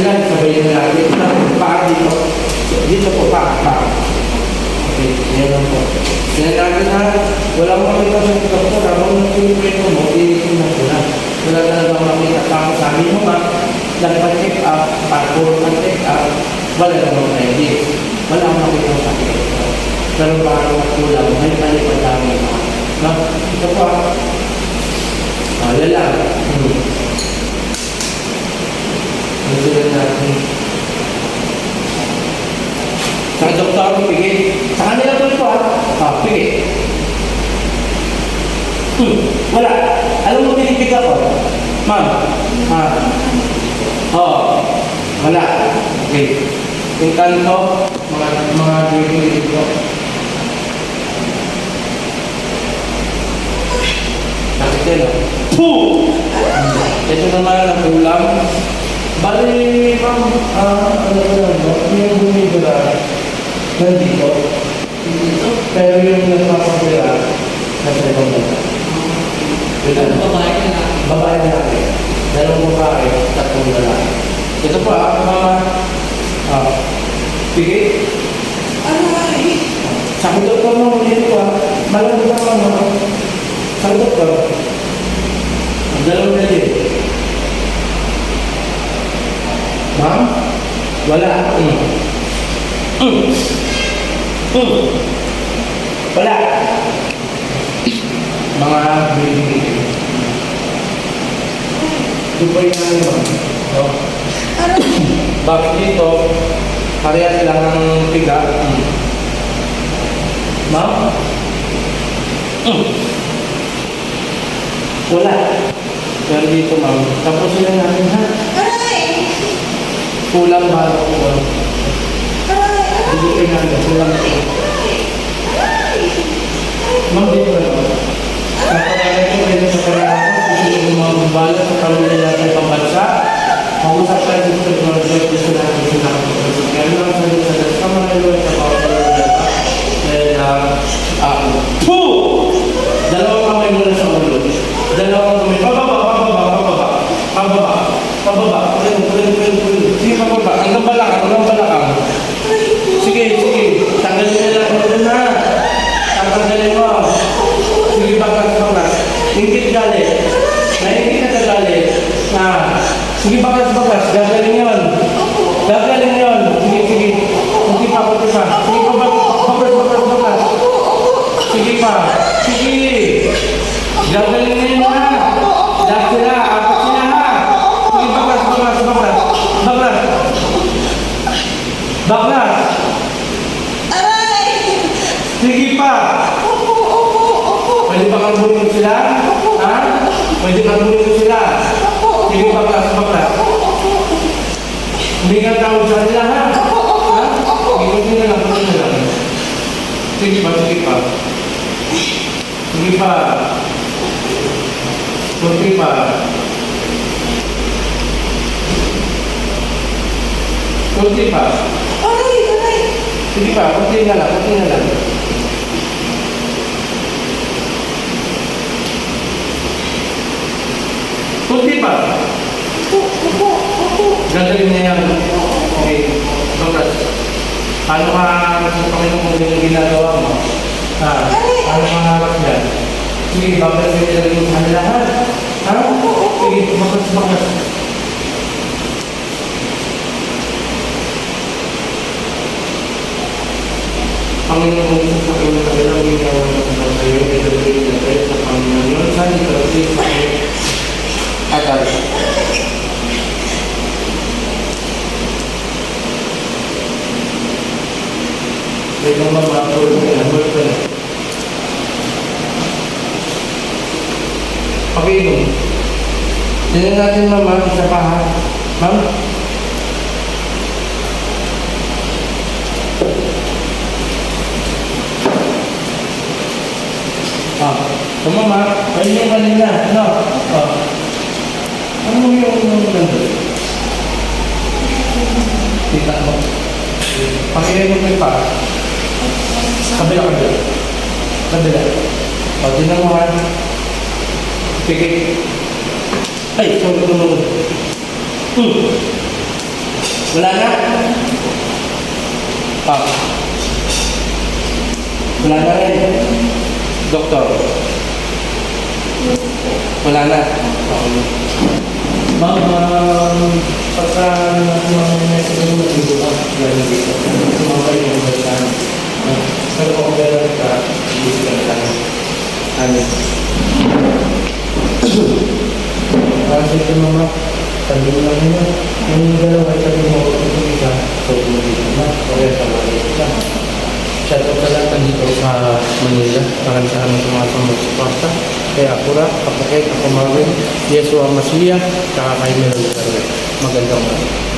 sila, sabay na natin. Paa dito. Dito po, paa, paa. Okay, yan lang po. Natin ha, wala mo makita sa doktor, habang nagpiprito mo, initin ko na. Wala na lang makita pa ako sabi mo nga, nagpa-check up, pag-puro check up, wala namang ID. Wala akong makita sa akin. Pero parang kulang, may palipadami na. No? Ito po ah. Ah, lang. Hmm. Ito lang natin. Sa doktor, pigil. Sa kanila po ito ah. Ah, pigil. Hmm, wala. Alam mo pinipig ako? Ma'am. Ah. Oh, wala. Okay. Yung kanto, mga mga pinipig ko. Bakit yan ah? Puh! Ito naman ang ulam. Bali, ma'am, ah, ano ko lang, no? yung nandito. Dito. Pero yung nagpapabira, nasa ibang bansa. Yun lang. Babae na. Babae na natin. Dalawang babae, tatlong lalaki. Ito pa, ah, mama. Ah, sige. Aray! Sa doktor mo, dito ah. Malamig ka mama. Sa doktor. Ang dalawang na din. Ma'am? Wala. Mm. Mm. Mm. Wala. Mga baby. Ano yun. Oh. Aray! Bakit dito, parehas lang ng tiga. Mm. Ma'am? Mm. Wala. Pero dito, ma'am. Tapos na natin, ha? Aray! Kulang ba? Kulang. Hindi ko na kulang. Ma'am, dito na ba? Kapag ko kayo sa paraan, gusto ko mga bumbala sa pamilya natin sa pambansa. Mag-usap tayo dito sa mga job sa natin sa nakapagpapasok. Kaya lang sa dito sa sa mga iluwa sa mga pamilya Dahil, ah, Puh! Dalawang kamay muna sa ulo. Dalawang kamay. Pababa, pababa, pababa. Pababa, pababa. Pulin, pulin, pulin, pulin. Sige, pababa. Hanggang balakang, hanggang balakang. Sige, sige. Tanggalin na lang. Tanggalin na. Tanggalin mo. Sige, bakas, bakas. Ingkit galit. Naingkit ka galit. Na. Sige, bakas, bakas. Gagaling yun. Gagaling yun. Sige, sige. Kunti pa, kunti pa. Sige, bakas, bakas, bakas, bakas. Sige pa. Sige. Gagaling na yun ha. Lahat sila. Apat sila ha. Sige. Bakas. Aray! Sige pa. Pwede ba kang bulong sila? Ha? Pwede kang bulong sila? Sige, baklas, baklas. Hindi ka tawag sa kanila, ha? Ha? Kunti na lang, kunti na lang. Sige pa, sige pa. Sige pa. Kunti pa. Kunti pa. Aray! Aray! Sige pa, kunti na lang, kunti na lang. Kunti pa. Opo. Gagaling na yan. Okay. Baklas. Paano ka sa Panginoon kung yung ginagawa mo? Ha? Paano ka harap yan? Sige, baklas yung ginagawa mo sa kanila, ha? Sige, baklas, baklas. Panginoon kung sa Panginoon sa kanilang ginagawa mo sa iyo, ito na tayo sa Panginoon. Saan ito? Sige, Panginoon. Atal. Na number ko na. Pakiinom. Tingnan natin mama, isa pa ha. Ma'am? Ah, so mama, ayun yung kanina, ano? Ah. Ano yung nandun? Tita mo. Pakiinom mo yung pa. Kabila, kabila. Kabila. O, tinan mo. Sige. Ay, sorry ko naman. Hmm. Wala na? Ah. Wala na rin. Doktor. Wala na. Okay. Ma'am, um, pagka mga message mo dito ka, gano'n dito. Sumama kayo ng balikan. Pero kung gano'n ka, hindi ka na tayo. Ano? Kasi ito mama, sabi lang yun. Yung dalawa, sabi mo, ito isa, sabi mo dito na. Okay, sa mga dito Shout out lahat dito sa Manila. Salamat sa mga sumusuporta. Kay Akura, Kapakit, ako Marvin, Yesua Masiya, saka kay Meron Magandang umaga.